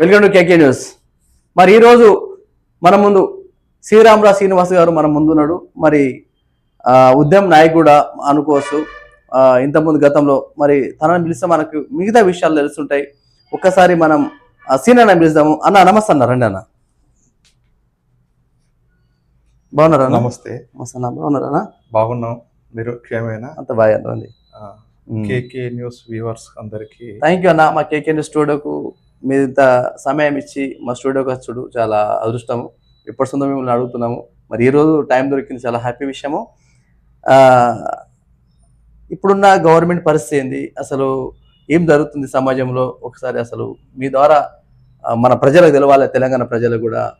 Welcome to KK news. మరి ఈరోజు మన ముందు శ్రీరామరావు శ్రీనివాస్ గారు మన ముందున్నాడు. మరి ఆ, ఉద్యమ నాయకుడా అనుకోవచ్చు. ఇంతకుముందు గతంలో మరి తనని పిలిస్తే మనకు మిగతా విషయాలు తెలుస్తుంటాయి. ఒక్కసారి మనం సీనియర్ పిలుస్తాము అన్న నమస్తే అన్న రండి అన్న. బాగున్నారా? నమస్తే. నమస్తే అన్న బాగున్నారా? బాగున్నాం. మీరు క్షేమేనా? అంత బాగా రండి. కేకే న్యూస్ వ్యూవర్స్ అందరికి థ్యాంక్ యూ అన్న. మా కేకే న్యూస్ స్టూడియోకు మీరు ఇంత సమయం ఇచ్చి మా స్టూడియోకి వచ్చుడు చాలా అదృష్టము ఎప్పటి సొంతం మిమ్మల్ని అడుగుతున్నాము. మరి ఈరోజు టైం దొరికింది చాలా హ్యాపీ విషయము. ఆ, ఇప్పుడున్న గవర్నమెంట్ పరిస్థితి ఏంది? అసలు ఏం జరుగుతుంది సమాజంలో? ఒకసారి అసలు మీ ద్వారా మన ప్రజలకు తెలవాలి తెలంగాణ ప్రజలకు కూడా.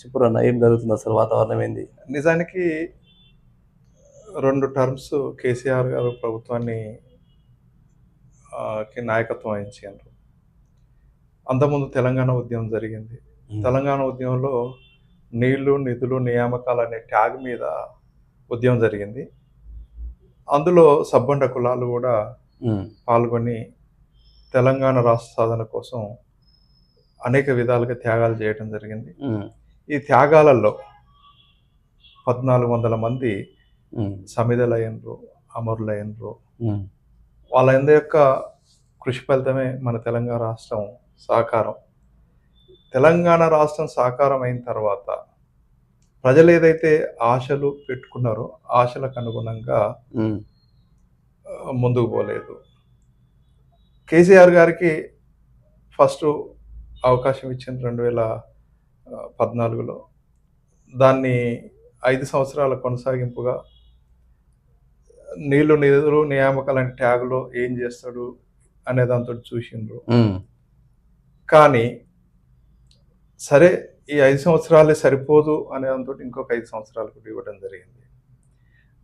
చెప్పురన్న ఏం జరుగుతుంది అసలు వాతావరణం ఏంది? నిజానికి రెండు టర్మ్స్ కేసీఆర్ గారు ప్రభుత్వాన్ని నాయకత్వం వహించారు అంతకుముందు తెలంగాణ ఉద్యమం జరిగింది. తెలంగాణ ఉద్యమంలో నీళ్ళు నిధులు నియామకాలు అనే ట్యాగ్ మీద ఉద్యమం జరిగింది. అందులో సబ్బండ కులాలు కూడా పాల్గొని తెలంగాణ రాష్ట్ర సాధన కోసం అనేక విధాలుగా త్యాగాలు చేయడం జరిగింది. ఈ త్యాగాలలో పద్నాలుగు వందల మంది అమరులైనరు. ఉమ్, వాళ్ళందరి యొక్క కృషి ఫలితమే మన తెలంగాణ రాష్ట్రం సాకారం. తెలంగాణ రాష్ట్రం సాకారం అయిన తర్వాత ప్రజలు ఏదైతే ఆశలు పెట్టుకున్నారో ఆశలకు అనుగుణంగా ముందుకు పోలేదు. కేసీఆర్ గారికి ఫస్ట్ అవకాశం ఇచ్చింది రెండు వేల పద్నాలుగులో. దాన్ని ఐదు సంవత్సరాల కొనసాగింపుగా నీళ్ళు నిధులు నియామకాలు అనే ట్యాగులో ఏం చేస్తాడు అనే దాంతో చూసిండ్రు. కానీ సరే ఈ ఐదు సంవత్సరాలే సరిపోదు అనే దాంతో ఇంకొక ఐదు సంవత్సరాలు కూడా ఇవ్వడం జరిగింది.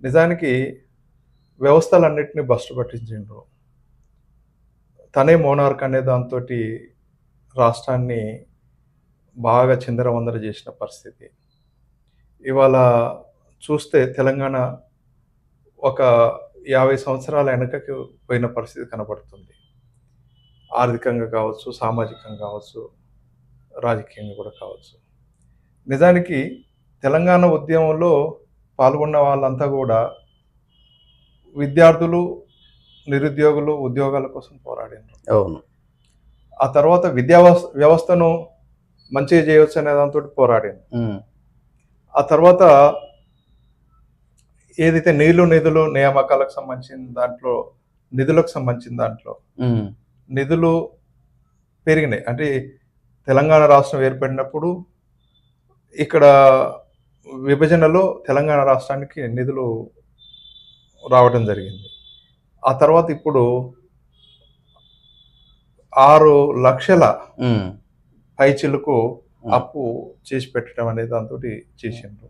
నిజానికి వ్యవస్థలన్నింటినీ బస్టు పట్టించిండ్రు. తనే మోనార్క్ అనే దాంతో రాష్ట్రాన్ని బాగా చిందరవందర చేసిన పరిస్థితి. ఇవాళ చూస్తే తెలంగాణ ఒక యాభై సంవత్సరాల వెనకకి పోయిన పరిస్థితి కనబడుతుంది. ఆర్థికంగా కావచ్చు సామాజికంగా కావచ్చు రాజకీయంగా కూడా కావచ్చు. నిజానికి తెలంగాణ ఉద్యమంలో పాల్గొన్న వాళ్ళంతా కూడా విద్యార్థులు నిరుద్యోగులు ఉద్యోగాల కోసం పోరాడినారు. అవును. ఆ తర్వాత విద్యా వ్యవస్థ- వ్యవస్థను మంచిగా చేయవచ్చు అనే దాంతో పోరాడింది ఆ తర్వాత ఏదైతే నీళ్ళు నిధులు నియామకాలకు సంబంధించిన దాంట్లో నిధులకు సంబంధించిన దాంట్లో నిధులు పెరిగినాయి. అంటే తెలంగాణ రాష్ట్రం ఏర్పడినప్పుడు ఇక్కడ విభజనలో తెలంగాణ రాష్ట్రానికి నిధులు రావడం జరిగింది. ఆ తర్వాత ఇప్పుడు ఆరు లక్షల పైచిలకు అప్పు చేసి పెట్టడం అనేది దాంతో చేసిండ్రు.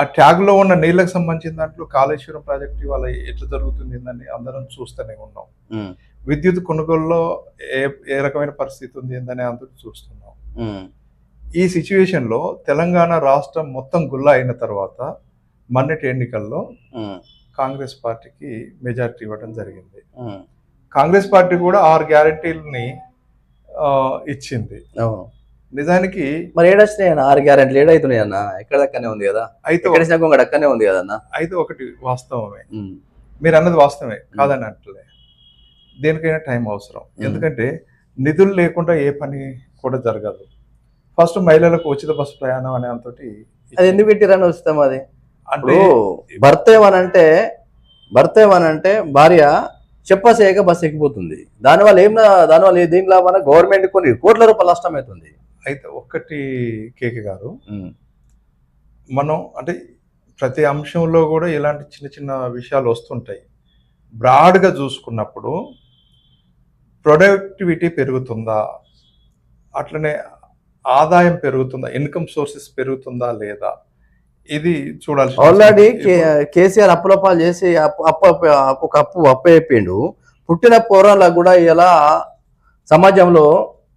ఆ ట్యాగ్లో ఉన్న నీళ్ళకి సంబంధించిన దాంట్లో కాళేశ్వరం ప్రాజెక్ట్ ఇవాళ ఎట్లా జరుగుతుంది అని అందరం చూస్తూనే ఉన్నాం. విద్యుత్ కొనుగోలులో ఏ ఏ రకమైన పరిస్థితి ఉంది ఏందని అందరూ చూస్తున్నాం. ఈ సిచ్యువేషన్లో తెలంగాణ రాష్ట్రం మొత్తం గుల్ల అయిన తర్వాత మొన్నటి ఎన్నికల్లో కాంగ్రెస్ పార్టీకి మెజారిటీ ఇవ్వడం జరిగింది. కాంగ్రెస్ పార్టీ కూడా ఆరు గ్యారంటీలని ఇచ్చింది. అవును. నిజానికి మరి ఏడొచ్చినాయి అన్న? ఆరు గ్యారెంట్లు ఏడైతున్నాయి అన్న? ఎక్కడ దక్కనే ఉంది కదా? అయితే ఎక్కడ అక్కడనే ఉంది కదా అన్న? అయితే ఒకటి వాస్తవమే. మీరు అన్నది వాస్తవమే. కాదని అంటలే దేనికైనా టైం అవసరం. ఎందుకంటే నిధులు లేకుండా ఏ పని కూడా జరగదు. ఫస్ట్ మహిళలకు ఉచిత బస్సు ప్రయాణం అనే అంతటి అది ఎందుకు పెట్టిరని వస్తాం అది? అంటే భర్త ఏమనంటే భర్త ఏమనంటే భార్య చెప్పసేయక బస్ ఎక్కిపోతుంది. దానివల్ల ఏం దానివల్ల దీని లాభాన గవర్నమెంట్ కొన్ని కోట్ల రూపాయలు నష్టం అవుతుంది. అయితే ఒక్కటి కేకే గారు మనం అంటే ప్రతి అంశంలో కూడా ఇలాంటి చిన్న చిన్న విషయాలు వస్తుంటాయి. బ్రాడ్గా చూసుకున్నప్పుడు ప్రొడక్టివిటీ పెరుగుతుందా? అట్లనే ఆదాయం పెరుగుతుందా? ఇన్కమ్ సోర్సెస్ పెరుగుతుందా లేదా? ఇది చూడాల్సి ఆల్రెడీ కేసీఆర్ అప్పులపాలు చేసి అప్పు ఒక అప్పు అప్పు అయిపోయిండు. పుట్టిన పోరాలకు కూడా ఇలా సమాజంలో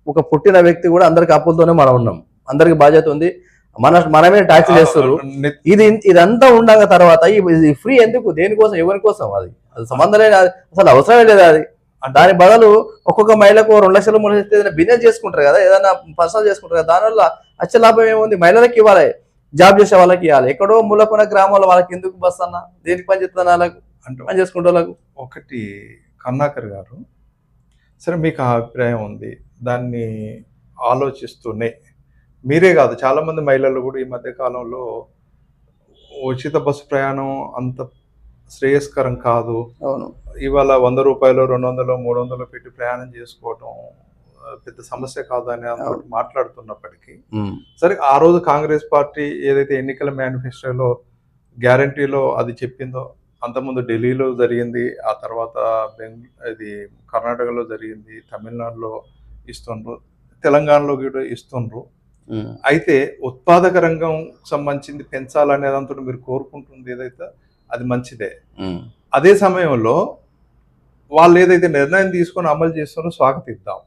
ఒక పుట్టిన వ్యక్తి కూడా అందరికి అప్పులతోనే మనం ఉన్నాం. అందరికి బాధ్యత ఉంది. మన మన మీద ట్యాక్స్ చేస్తారు ఇది ఇదంతా ఉండగా తర్వాత ఇది ఫ్రీ ఎందుకు? దేనికోసం? ఎవరి కోసం అది? అది సంబంధం లేదు అసలు అవసరమే లేదు అది? దాని బదులు ఒక్కొక్క మహిళకు రెండు లక్షలు మూడు లక్షలు ఏదైనా బిజినెస్ చేసుకుంటారు కదా ఏదైనా పర్సనల్ చేసుకుంటారు కదా దానివల్ల అచ్చ లాభం ఏముంది? మహిళలకు ఇవ్వాలి. జాబ్ చేసే వాళ్ళకి ఇవ్వాలి. ఎక్కడో మూలకున్న గ్రామాల్లో వాళ్ళకి ఎందుకు బస్ అన్న? దేనికి పని చేస్తున్నా వాళ్ళకు? అంటే పని చేసుకుంటే వాళ్ళకు ఒకటి కన్నాకర్ గారు. సరే మీకు ఆ అభిప్రాయం ఉంది. దాన్ని ఆలోచిస్తూనే. మీరే కాదు చాలా మంది మహిళలు కూడా ఈ మధ్య కాలంలో ఉచిత బస్సు ప్రయాణం అంత శ్రేయస్కరం కాదు. అవును. ఇవాళ వంద రూపాయలు రెండు వందలు మూడు వందలు పెట్టి ప్రయాణం చేసుకోవటం పెద్ద సమస్య కాదు అని అందరూ మాట్లాడుతున్నప్పటికీ. సరే ఆ రోజు కాంగ్రెస్ పార్టీ ఏదైతే ఎన్నికల మేనిఫెస్టోలో గ్యారంటీలో అది చెప్పిందో అంతకుముందు ఢిల్లీలో జరిగింది ఆ తర్వాత బెంగ ఇది కర్ణాటకలో జరిగింది తమిళనాడులో ఇస్తుండ్రు. తెలంగాణలో కూడా ఇస్తుండ్రు. అయితే ఉత్పాదక రంగం సంబంధించింది పెంచాలనే దాంతో మీరు కోరుకుంటుంది ఏదైతే అది మంచిదే. అదే సమయంలో వాళ్ళు ఏదైతే నిర్ణయం తీసుకొని అమలు చేస్తున్నారో స్వాగతిద్దాం.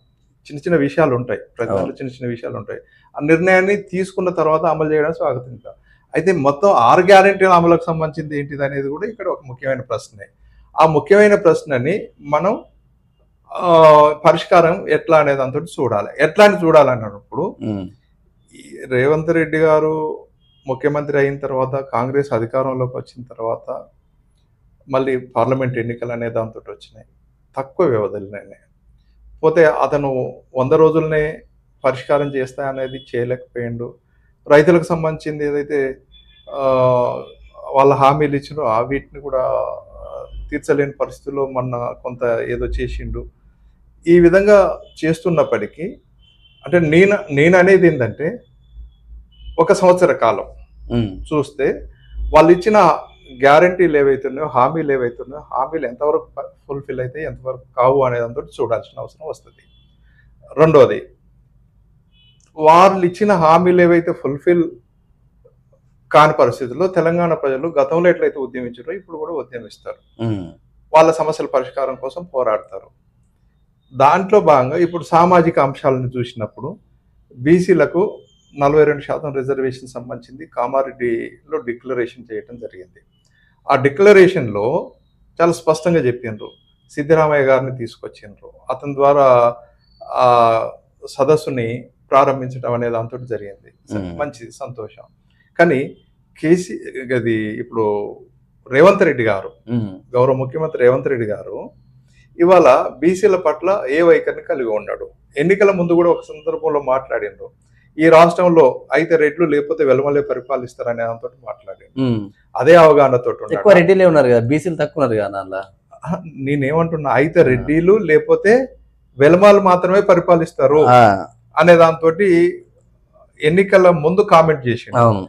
చిన్న చిన్న విషయాలు ఉంటాయి. ప్రజలు చిన్న చిన్న విషయాలు ఉంటాయి. ఆ నిర్ణయాన్ని తీసుకున్న తర్వాత అమలు చేయడానికి స్వాగతిద్దాం. అయితే మొత్తం ఆరు గ్యారెంటీల అమలుకు సంబంధించింది ఏంటిది అనేది కూడా ఇక్కడ ఒక ముఖ్యమైన ప్రశ్నే. ఆ ముఖ్యమైన ప్రశ్నని మనం పరిష్కారం ఎట్లా అనేది అంతటి చూడాలి. ఎట్లా అని చూడాలన్నప్పుడు రేవంత్ రెడ్డి గారు ముఖ్యమంత్రి అయిన తర్వాత కాంగ్రెస్ అధికారంలోకి వచ్చిన తర్వాత మళ్ళీ పార్లమెంట్ ఎన్నికలు అనే దాంతో వచ్చినాయి. తక్కువ వ్యవధిలోనే. పోతే అతను వంద రోజులనే పరిష్కారం చేస్తా అనేది చేయలేకపోయిండు. రైతులకు సంబంధించింది ఏదైతే వాళ్ళ హామీలు ఇచ్చినో ఆ వీటిని కూడా తీర్చలేని పరిస్థితుల్లో మొన్న కొంత ఏదో చేసిండు. ఈ విధంగా చేస్తున్నప్పటికీ అంటే నేను నేను అనేది ఏంటంటే ఒక సంవత్సర కాలం చూస్తే వాళ్ళు ఇచ్చిన గ్యారంటీలు ఏవైతున్నాయో హామీలు ఏవైతున్నాయో హామీలు ఎంతవరకు ఫుల్ఫిల్ అయితే ఎంతవరకు కావు అనేది అంతా చూడాల్సిన అవసరం వస్తుంది. రెండోది వాళ్ళు ఇచ్చిన హామీలు ఏవైతే ఫుల్ఫిల్ కాని పరిస్థితుల్లో తెలంగాణ ప్రజలు గతంలో ఎట్లయితే ఉద్యమించారో ఇప్పుడు కూడా ఉద్యమిస్తారు. వాళ్ళ సమస్యల పరిష్కారం కోసం పోరాడతారు. దాంట్లో భాగంగా ఇప్పుడు సామాజిక అంశాలను చూసినప్పుడు బీసీలకు నలభై రెండు శాతం రిజర్వేషన్ సంబంధించింది కామారెడ్డిలో డిక్లరేషన్ చేయడం జరిగింది. ఆ డిక్లరేషన్లో చాలా స్పష్టంగా చెప్పిండ్రు సిద్ధరామయ్య గారిని తీసుకొచ్చిండ్రు అతని ద్వారా ఆ సదస్సుని ప్రారంభించడం అనే దాంతో జరిగింది. మంచిది సంతోషం. కానీ కేసీ అది ఇప్పుడు రేవంత్ రెడ్డి గారు గౌరవ ముఖ్యమంత్రి రేవంత్ రెడ్డి గారు ఇవాళ బీసీల పట్ల ఏ వైఖరిని కలిగి ఉన్నాడు? ఎన్నికల ముందు కూడా ఒక సందర్భంలో మాట్లాడిండ్రు. ఈ రాష్ట్రంలో అయితే రెడ్లు లేకపోతే వెలమలే పరిపాలిస్తారనే దాంతో మాట్లాడిండు అదే అవగాహనతో ఎక్కువ రెడ్డిలే ఉన్నారు కదా బీసీలు తక్కువ ఉన్నారు కదా నాన్న? నేనేమంటున్నా అయితే రెడ్డిలు లేకపోతే వెలమాలు మాత్రమే పరిపాలిస్తారు అనే దాంతో ఎన్నికల ముందు కామెంట్ అవును.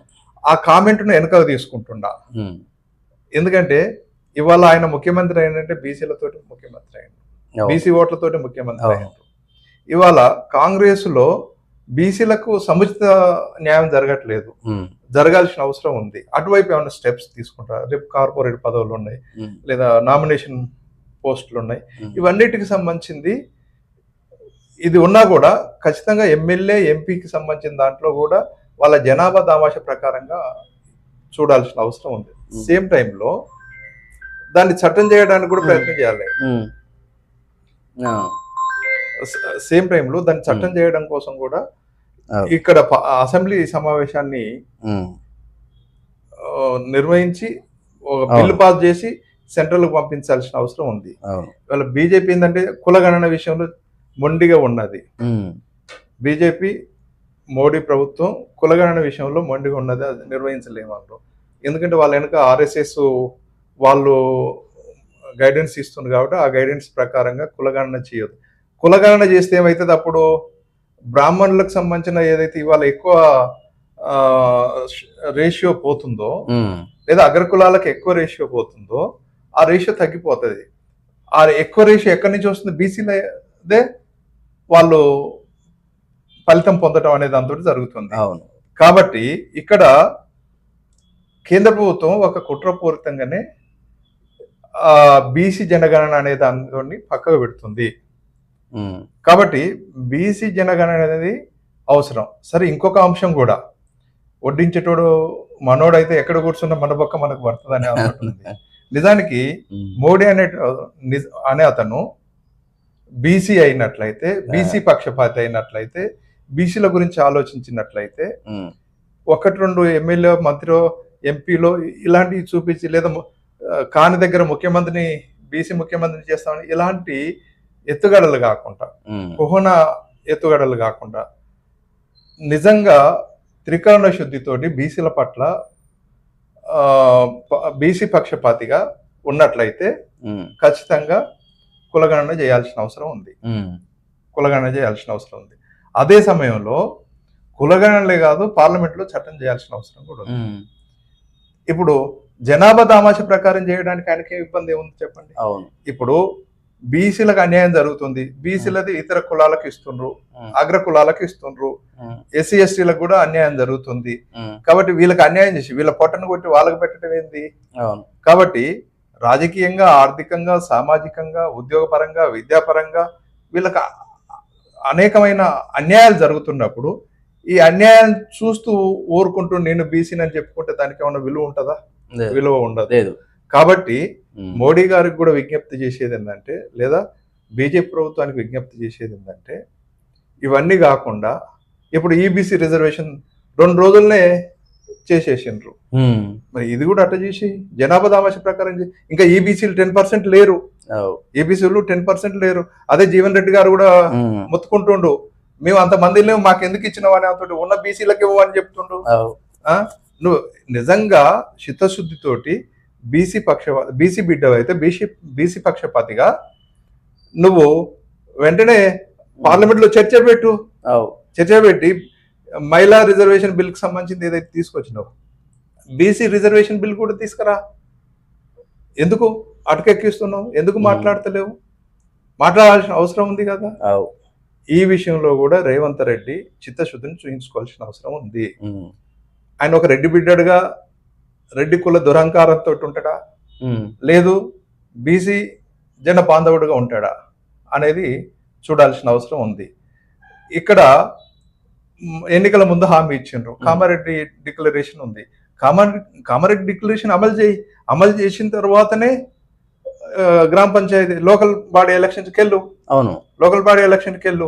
ఆ కామెంట్ను వెనక తీసుకుంటుండా ఉమ్. ఎందుకంటే ఇవాళ ఆయన ముఖ్యమంత్రి అయినంటే బీసీలతోటి ముఖ్యమంత్రి అయ్యిండు. బీసీ ఓట్లతోటి ముఖ్యమంత్రి. అయ్యారు ఇవాళ కాంగ్రెస్లో బీసీలకు సముచిత న్యాయం జరగట్లేదు. జరగాల్సిన అవసరం ఉంది అటువైపు ఏమైనా స్టెప్స్ తీసుకుంటారా రేపు కార్పొరేట్ పదవులు ఉన్నాయి. లేదా నామినేషన్ పోస్టులు ఉన్నాయి. ఇవన్నిటికి సంబంధించింది ఇది ఉన్నా కూడా ఖచ్చితంగా ఎమ్మెల్యే ఎంపీకి సంబంధించిన దాంట్లో కూడా వాళ్ళ జనాభా దామాష ప్రకారంగా చూడాల్సిన అవసరం ఉంది. సేమ్ టైంలో దాన్ని చట్టం చేయడానికి కూడా. ప్రయత్నం చేయాలి. సేమ్ టైంలో దాన్ని చట్టం చేయడం కోసం కూడా. ఇక్కడ అసెంబ్లీ సమావేశాన్ని నిర్వహించి ఒక. బిల్లు పాస్ చేసి సెంట్రల్కి పంపించాల్సిన అవసరం ఉంది. ఇవాళ బీజేపీ ఏంటంటే కులగణన విషయంలో మొండిగా ఉన్నది. బీజేపీ మోడీ ప్రభుత్వం కులగణన విషయంలో మొండిగా ఉన్నది అది నిర్వహించలేమన్నారు ఎందుకంటే వాళ్ళ వెనక ఆర్ఎస్ఎస్ వాళ్ళు గైడెన్స్ ఇస్తుంది కాబట్టి ఆ గైడెన్స్ ప్రకారంగా కులగణన చేయదు కులగణన చేస్తే ఏమవుతుంది అప్పుడు బ్రాహ్మణులకు సంబంధించిన ఏదైతే ఇవాళ ఎక్కువ రేషియో పోతుందో. లేదా అగ్రకులాలకు ఎక్కువ రేషియో పోతుందో ఆ రేషియో తగ్గిపోతుంది. ఆ ఎక్కువ రేషియో ఎక్కడి నుంచి వస్తుంది? బీసీలదే వాళ్ళు ఫలితం పొందడం అనే దాంతో జరుగుతుంది. అవును. కాబట్టి ఇక్కడ కేంద్ర ప్రభుత్వం ఒక కుట్రపూరితంగానే బీసీ జనగణన అనే దాన్ని పక్కకు పెడుతుంది. కాబట్టి బీసీ జనగణన అనేది అవసరం. సరే ఇంకొక అంశం కూడా. వడ్డించేటోడు మనోడైతే ఎక్కడ కూర్చున్నా మన పక్క మనకు పడుతుంది అనే. నిజానికి మోడీ అనే అనే అతను బీసీ అయినట్లయితే బీసీ పక్షపాతి అయినట్లయితే బీసీల గురించి ఆలోచించినట్లయితే ఒకటి రెండు ఎమ్మెల్యే మంత్రి ఎంపీలో ఇలాంటివి చూపించి లేదా కాని దగ్గర ముఖ్యమంత్రిని బీసీ ముఖ్యమంత్రిని చేస్తామని ఇలాంటి ఎత్తుగడలు కాకుండా కుహన ఎత్తుగడలు కాకుండా నిజంగా త్రికరణ శుద్ధితోటి బీసీల పట్ల బీసీ పక్షపాతిగా ఉన్నట్లయితే ఖచ్చితంగా కులగణన చేయాల్సిన అవసరం ఉంది. కులగణన చేయాల్సిన అవసరం ఉంది. అదే సమయంలో కులగణనలే కాదు పార్లమెంట్లో చట్టం చేయాల్సిన అవసరం కూడా ఉంది. ఇప్పుడు జనాభా దామాష ప్రకారం చేయడానికి ఆయనకి ఇబ్బంది ఏముంది చెప్పండి? అవును. ఇప్పుడు బీసీలకు అన్యాయం జరుగుతుంది. బీసీలది ఇతర కులాలకు ఇస్తుండ్రు అగ్ర కులాలకు ఇస్తుండ్రు. ఎస్సీ ఎస్టీలకు కూడా అన్యాయం జరుగుతుంది. కాబట్టి వీళ్ళకి అన్యాయం చేసి వీళ్ళ పొట్టను కొట్టి వాళ్ళకి పెట్టడం ఏంది? కాబట్టి రాజకీయంగా ఆర్థికంగా సామాజికంగా ఉద్యోగపరంగా విద్యాపరంగా వీళ్ళకి అనేకమైన అన్యాయాలు జరుగుతున్నప్పుడు ఈ అన్యాయం చూస్తూ ఊరుకుంటూ నేను బీసీని అని చెప్పుకుంటే దానికి ఏమైనా విలువ ఉంటుందా? విలువ ఉండదు. లేదు. కాబట్టి మోడీ గారికి కూడా విజ్ఞప్తి చేసేది ఏంటంటే లేదా బీజేపీ ప్రభుత్వానికి విజ్ఞప్తి చేసేది ఏంటంటే ఇవన్నీ కాకుండా ఇప్పుడు ఈబీసీ రిజర్వేషన్ రెండు రోజులనే చేసేసిండ్రు. మరి ఇది కూడా అట్లా చేసి జనాభా దామాష ప్రకారం ఇంకా ఈబీసీలు టెన్ పర్సెంట్ లేరు. అవు, ఈబీసీలు టెన్ పర్సెంట్ లేరు. అదే జీవన్ రెడ్డి గారు కూడా మొత్తుకుంటుండు. మేము అంత మంది మాకు ఎందుకు ఇచ్చినావు అని అంటుండు. ఉన్న బీసీలకు ఇవ్వని చెప్తుండు? నువ్వు నిజంగా చిత్తశుద్ధితోటి బీసీ పక్షపా బీసీ బిడ్డ అయితే బీసీ బీసీ పక్షపాతిగా నువ్వు వెంటనే పార్లమెంట్లో చర్చ పెట్టు. చర్చ పెట్టి మహిళా రిజర్వేషన్ బిల్కి సంబంధించింది ఏదైతే తీసుకొచ్చినావు బీసీ రిజర్వేషన్ బిల్ కూడా తీసుకురా. ఎందుకు అటకెక్కిస్తున్నావు? ఎందుకు మాట్లాడతలేవు? మాట్లాడాల్సిన అవసరం ఉంది కదా? ఈ విషయంలో కూడా రేవంత్ రెడ్డి చిత్తశుద్ధిని చూపించుకోవాల్సిన అవసరం ఉంది. ఆయన ఒక రెడ్డి బిడ్డడుగా రెడ్డి కుల దురహంకారంతో ఉంటాడా? లేదు బీసీ జన బాంధవుడుగా ఉంటాడా? అనేది చూడాల్సిన అవసరం ఉంది. ఇక్కడ ఎన్నికల ముందు హామీ ఇచ్చిండ్రు. కామారెడ్డి డిక్లరేషన్ ఉంది. కామారెడ్డి కామారెడ్డి డిక్లరేషన్ అమలు చేయి అమలు చేసిన తర్వాతనే గ్రామ పంచాయతీ లోకల్ బాడీ ఎలక్షన్స్కి వెళ్ళు అవును. లోకల్ బాడీ ఎలక్షన్కి వెళ్ళు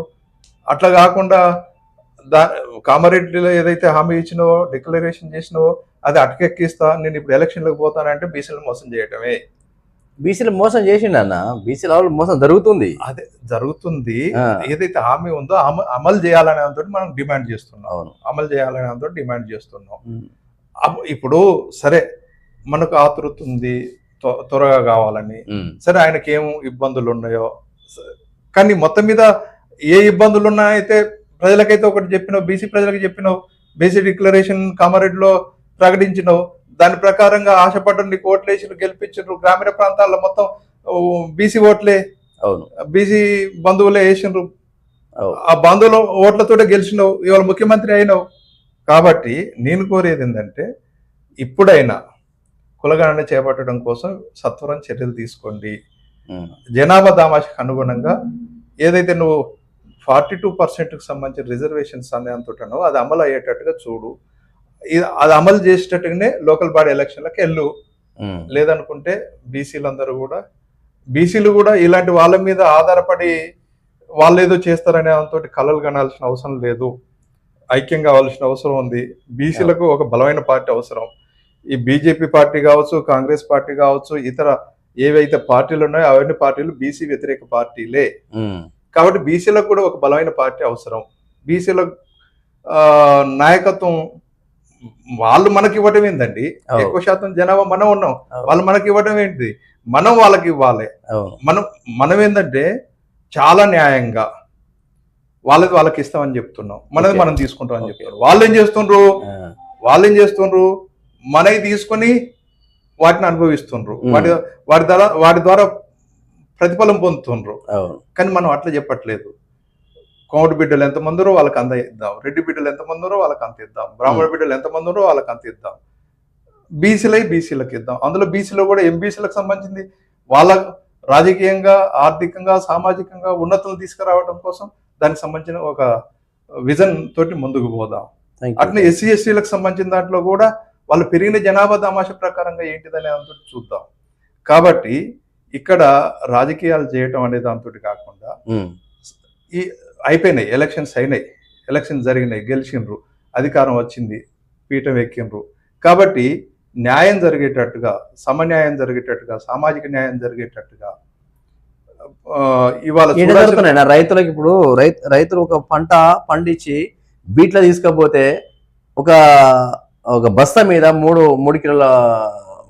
అట్లా కాకుండా దా కామారెడ్డిలో ఏదైతే హామీ ఇచ్చినవో డిక్లరేషన్ చేసినవో అది అటకెక్కిస్తా నేను ఇప్పుడు ఎలక్షన్లకు పోతానంటే బీసీలు మోసం చేయటమే. బీసీలు మోసం చేసిండు అన్న. బీసీల మోసం జరుగుతుంది. అదే జరుగుతుంది. ఏదైతే హామీ ఉందో అమ- అమలు చేయాలనే దాంతో మనం డిమాండ్ చేస్తున్నాం. అవును. అమలు చేయాలనే దాంతో డిమాండ్ చేస్తున్నాం. ఇప్పుడు సరే మనకు ఆతృత ఉంది త్వ- త్వరగా కావాలని. సరే ఆయనకి ఏం ఇబ్బందులు ఉన్నాయో కానీ మొత్తం మీద ఏ ఇబ్బందులు ఉన్నాయైతే ప్రజలకైతే ఒకటి చెప్పినావు బీసీ ప్రజలకు చెప్పినావు బీసీ డిక్లరేషన్ కామారెడ్డిలో ప్రకటించినావు. దాని ప్రకారంగా ఆశపడ్డ నీకు ఓట్లేసి గెలిపించారు గ్రామీణ ప్రాంతాల్లో మొత్తం బీసీ ఓట్లే అవును. బీసీ బంధువులే వేసిండ్రు అవు, ఆ బంధువుల ఓట్లతోటే గెలిచినావు ఇవాళ ముఖ్యమంత్రి అయినావు. కాబట్టి నేను కోరేది ఏంటంటే ఇప్పుడైనా కులగణన చేపట్టడం కోసం సత్వరం చర్యలు తీసుకోండి. జనాభా దామాషకు అనుగుణంగా ఏదైతే నువ్వు ఫార్టీ టూ పర్సెంట్కి సంబంధించిన రిజర్వేషన్స్ అనే అంటున్నావో అది అమలు అయ్యేటట్టుగా చూడు. అది అమలు చేసేటట్టుగానే లోకల్ బాడీ ఎలక్షన్లకు వెళ్ళు. లేదనుకుంటే బీసీలు అందరూ కూడా బీసీలు కూడా ఇలాంటి వాళ్ళ మీద ఆధారపడి వాళ్ళు ఏదో చేస్తారనే దాంతో కలలు కనాల్సిన అవసరం లేదు. ఐక్యం కావాల్సిన అవసరం ఉంది. బీసీలకు ఒక బలమైన పార్టీ అవసరం. ఈ బీజేపీ పార్టీ కావచ్చు కాంగ్రెస్ పార్టీ కావచ్చు ఇతర ఏవైతే పార్టీలు ఉన్నాయో అవన్నీ పార్టీలు బీసీ వ్యతిరేక పార్టీలే. కాబట్టి బీసీలకు కూడా ఒక బలమైన పార్టీ అవసరం. బీసీల నాయకత్వం వాళ్ళు మనకి ఇవ్వటం అవు, ఎక్కువ శాతం జనాభా మనం ఉన్నాం. వాళ్ళు మనకి ఇవ్వడం ఏంటి? మనం వాళ్ళకి ఇవ్వాలి. మనం మనం ఏంటంటే చాలా న్యాయంగా వాళ్ళది వాళ్ళకి ఇస్తామని చెప్తున్నాం. మనది. మనం తీసుకుంటాం అని. చెప్తున్నారు వాళ్ళు ఏం చేస్తుండ్రు? వాళ్ళు ఏం చేస్తుండ్రు? మనవి తీసుకొని వాటిని అనుభవిస్తుండ్రు. వాటి వాటి ద్వారా వాటి ద్వారా ప్రతిఫలం పొందుతుండ్రు. కానీ మనం అట్లా చెప్పట్లేదు. కోమటి బిడ్డలు ఎంతమందిరో వాళ్ళకి అంత ఇద్దాం. రెడ్డి బిడ్డలు ఎంతమందిరో వాళ్ళకి అంత ఇద్దాం. బ్రాహ్మణ బిడ్డలు ఎంతమందిరో వాళ్ళకి అంత ఇద్దాం. బీసీలై బీసీలకు ఇద్దాం. అందులో బీసీలో కూడా ఎంబీసీలకు సంబంధించింది. వాళ్ళ రాజకీయంగా ఆర్థికంగా సామాజికంగా ఉన్నతులు తీసుకురావడం కోసం దానికి సంబంధించిన ఒక విజన్ తోటి ముందుకు పోదాం. అట్లా ఎస్సీ ఎస్టీలకు సంబంధించిన దాంట్లో కూడా వాళ్ళు పెరిగిన జనాభా తమాష ప్రకారంగా ఏంటిదనే దాంతో చూద్దాం. కాబట్టి ఇక్కడ రాజకీయాలు చేయటం అనే దాంతో కాకుండా ఈ అయిపోయినాయి ఎలక్షన్స్ అయినాయి. ఎలక్షన్ జరిగినాయి గెలిచిండ్రు అధికారం వచ్చింది పీఠం ఎక్కిండ్రు కాబట్టి న్యాయం జరిగేటట్టుగా సమన్యాయం జరిగేటట్టుగా సామాజిక న్యాయం జరిగేటట్టుగా ఇవాళ రైతులకు ఇప్పుడు రైతు రైతులు ఒక పంట పండించి బీట్లో తీసుకపోతే ఒక ఒక బస్తా మీద మూడు మూడు కిలోల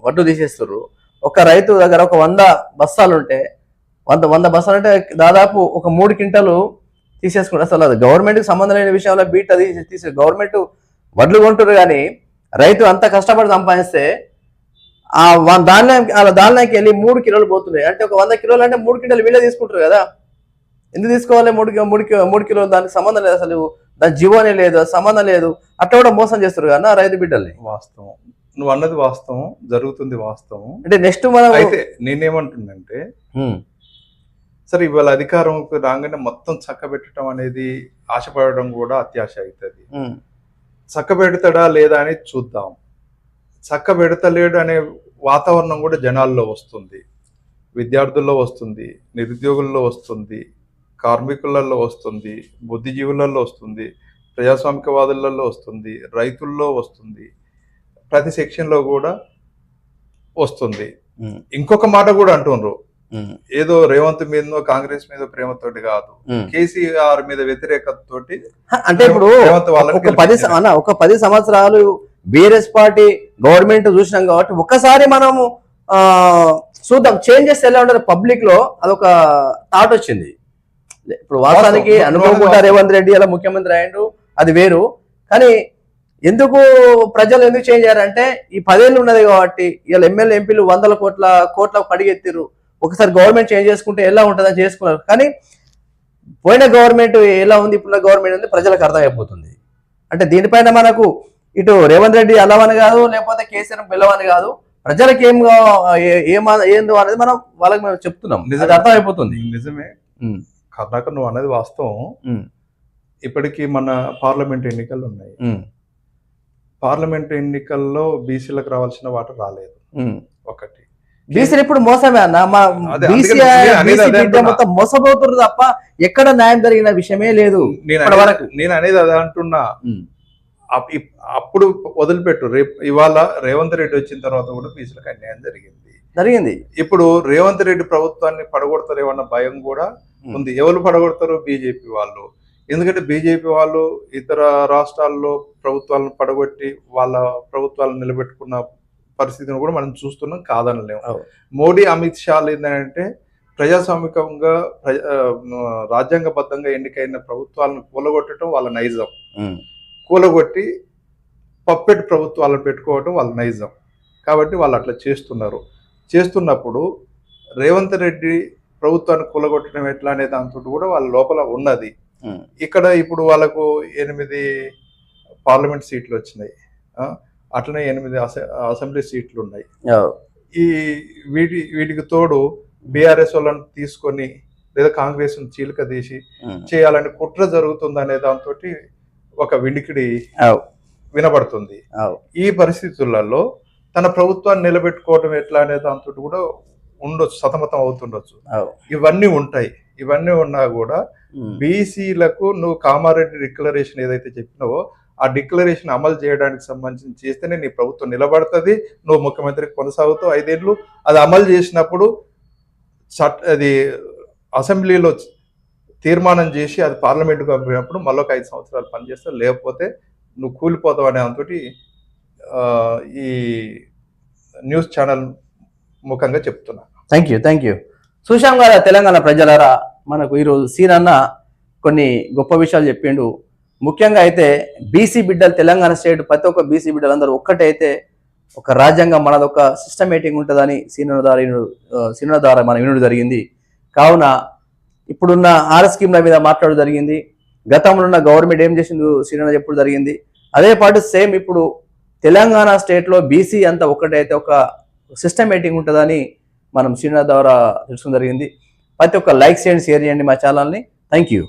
వడ్డు తీసేస్తారు ఒక రైతు దగ్గర ఒక వంద బస్తాలు ఉంటే వంద వంద బస్తాలు అంటే దాదాపు ఒక మూడు క్వింటాలు తీసేసుకుంటారు అసలు అది గవర్నమెంట్కి సంబంధం లేని విషయంలో బీట్ అది తీసే గవర్నమెంట్ వడ్లు కొంటారు కానీ రైతు అంత కష్టపడి సంపాదిస్తే ఆ వన్- దానిలో దానిలోకి వెళ్ళి మూడు కిలోలు పోతున్నాయి. అంటే ఒక వంద కిలోలు అంటే మూడు కింటలు వీళ్ళే తీసుకుంటారు కదా. ఎందుకు తీసుకోవాలి మూడు మూడు మూడు కిలోలు? దానికి సంబంధం లేదు అసలు. దాని జీవోనే లేదు సంబంధం లేదు. అట్లా కూడా మోసం చేస్తారు కదా రైతు బిడ్డల్ని. వాస్తవం. నువ్వు అన్నది వాస్తవం జరుగుతుంది వాస్తవం. అంటే నెక్స్ట్ మనం అయితే నేనేమంటుందంటే సరే ఇవాళ అధికారంకి రాగానే మొత్తం చక్కబెట్టడం అనేది ఆశపడడం కూడా అత్యాశ అవుతుంది. ఉమ్, చక్కబెడతాడా లేదా అని చూద్దాం. చక్కబెడతలేడు అనే వాతావరణం కూడా జనాల్లో వస్తుంది. విద్యార్థుల్లో వస్తుంది నిరుద్యోగుల్లో వస్తుంది కార్మికులలో వస్తుంది బుద్ధిజీవులలో వస్తుంది ప్రజాస్వామికవాదులలో వస్తుంది రైతుల్లో వస్తుంది ప్రతి సెక్షన్లో కూడా వస్తుంది. ఇంకొక మాట కూడా అంటుండ్రు. ఉమ్, ఏదో రేవంత్ మీదనో కాంగ్రెస్ మీద ప్రేమతోటి కాదు. కేసీఆర్ మీద వ్యతిరేకతతోటి అంటే ఇప్పుడు ఒక పది ఒక పది సంవత్సరాలు బీఆర్ఎస్ పార్టీ గవర్నమెంట్ చూసినాం కాబట్టి ఒక్కసారి మనము చూద్దాం. చేంజెస్ ఎలా ఉంటుంది పబ్లిక్లో అదొక థాట్ వచ్చింది. ఇప్పుడు వాస్తవానికి వాస్తవం. అనుకోకుండా రేవంత్ రెడ్డి అలా ముఖ్యమంత్రి అయ్యిండు. అది వేరు. కానీ ఎందుకు ప్రజలు ఎందుకు చేంజ్ అయ్యారంటే ఈ పదేళ్ళు ఉన్నది కాబట్టి ఇలా ఎమ్మెల్యే ఎంపీలు వందల కోట్ల కోట్ల కడిగెత్తిరు ఒకసారి గవర్నమెంట్ చేంజ్ చేసుకుంటే ఎలా ఉంటుందని చేసుకున్నారు. కానీ పోయిన గవర్నమెంట్ ఎలా ఉంది ఇప్పుడు గవర్నమెంట్ ఉంది ప్రజలకు అర్థమైపోతుంది. అంటే దీనిపైన మనకు ఇటు రేవంత్ రెడ్డి అల్లవని కాదు లేకపోతే కేసీఆర్ పిల్లవని కాదు ప్రజలకు ఏం ఏందో అనేది మనం వాళ్ళకి మేము చెప్తున్నాం. అర్థమైపోతుంది. నిజమే. కర్ణాకర్ నువ్వు అన్నది వాస్తవం. ఇప్పటికీ మన పార్లమెంట్ ఎన్నికలు ఉన్నాయి. పార్లమెంట్ ఎన్నికల్లో బీసీలకు రావాల్సిన వాటర్ రాలేదు. ఒకటి. బీసీలు ఇప్పుడు మోసమే అన్న. మా బీసీ. మొత్తం మోసపోతున్నారు తప్ప ఎక్కడ న్యాయం జరిగిన విషయమే లేదు నేను అనేది- అదే అంటున్నా. అప్పుడు వదిలిపెట్టు. రేపు ఇవాళ రేవంత్ రెడ్డి వచ్చిన తర్వాత కూడా బీసీలకు అన్యాయం జరిగింది. జరిగింది. ఇప్పుడు రేవంత్ రెడ్డి ప్రభుత్వాన్ని పడగొడతారేమన్న భయం కూడా. ఉంది. ఎవరు పడగొడతారు బీజేపీ వాళ్ళు. ఎందుకంటే బీజేపీ వాళ్ళు ఇతర రాష్ట్రాల్లో ప్రభుత్వాలను పడగొట్టి వాళ్ళ ప్రభుత్వాలను నిలబెట్టుకున్న పరిస్థితిని కూడా మనం చూస్తున్నాం కాదనలేము. మోడీ అమిత్ షాలు ఏంటంటే ప్రజాస్వామికంగా రాజ్యాంగబద్ధంగా ఎన్నికైన ప్రభుత్వాలను కూలగొట్టడం వాళ్ళ నైజం. కూలగొట్టి పప్పెట్ ప్రభుత్వాలను పెట్టుకోవడం వాళ్ళ నైజం. కాబట్టి వాళ్ళు అట్లా చేస్తున్నారు. చేస్తున్నప్పుడు రేవంత్ రెడ్డి ప్రభుత్వాన్ని కూలగొట్టడం ఎట్లా అనే దాంతో కూడా వాళ్ళ లోపల ఉన్నది. ఇక్కడ ఇప్పుడు వాళ్ళకు ఎనిమిది పార్లమెంట్ సీట్లు వచ్చినాయి అట్లనే ఎనిమిది అసె- అసెంబ్లీ సీట్లు ఉన్నాయి. ఈ వీటి వీటికి తోడు బీఆర్ఎస్ వాళ్ళని తీసుకొని లేదా కాంగ్రెస్ చీలిక తీసి ఉమ్, చేయాలని కుట్ర జరుగుతుంది అనే దాంతో ఒక వినికిడి. వినబడుతుంది. ఈ పరిస్థితులలో తన ప్రభుత్వాన్ని నిలబెట్టుకోవడం ఎట్లా అనే దాంతో కూడా ఉండొచ్చు సతమతం అవుతుండొచ్చు అవు. ఇవన్నీ ఉంటాయి ఇవన్నీ ఉన్నా కూడా. బీసీలకు నువ్వు కామారెడ్డి డిక్లరేషన్ ఏదైతే చెప్పినావో ఆ డిక్లరేషన్ అమలు చేయడానికి సంబంధించి చేస్తేనే నీ ప్రభుత్వం నిలబడుతుంది నువ్వు ముఖ్యమంత్రి కొనసాగుతావు. ఐదేళ్ళు అది అమలు చేసినప్పుడు చట్ అది అసెంబ్లీలో తీర్మానం చేసి అది పార్లమెంట్కి పంపినప్పుడు మళ్ళీ ఒక ఐదు సంవత్సరాలు పనిచేస్తావు లేకపోతే నువ్వు కూలిపోతావు అనే అంతటి ఈ న్యూస్ ఛానల్ ముఖంగా చెప్తున్నా. Thank you thank you. చూశాం కదా తెలంగాణ ప్రజలరా మనకు ఈరోజు సీనన్న కొన్ని గొప్ప విషయాలు చెప్పిండు. ముఖ్యంగా అయితే బీసీ బిడ్డలు తెలంగాణ స్టేట్ ప్రతి ఒక్క బీసీ బిడ్డలు అందరూ ఒక్కటైతే ఒక రాజ్యాంగం మనది ఒక సిస్టమేటింగ్ ఉంటుందని సీనుల ద్వారా వినుడు ద్వారా మనం వినడం జరిగింది. కావున ఇప్పుడున్న ఆర్ స్కీమ్ల మీద మాట్లాడడం జరిగింది. గతంలో ఉన్న గవర్నమెంట్ ఏం చేసింది సీనన్న చెప్పుడు జరిగింది. అదే పాటు సేమ్ ఇప్పుడు తెలంగాణ స్టేట్లో బీసీ అంతా ఒక్కటైతే ఒక సిస్టమేటింగ్ ఉంటుందని మనం శ్రీనాథ్ ద్వారా తెలుసుకోవడం జరిగింది. ప్రతి ఒక్క లైక్ చేయండి షేర్ చేయండి మా ఛానల్ని. Thank you.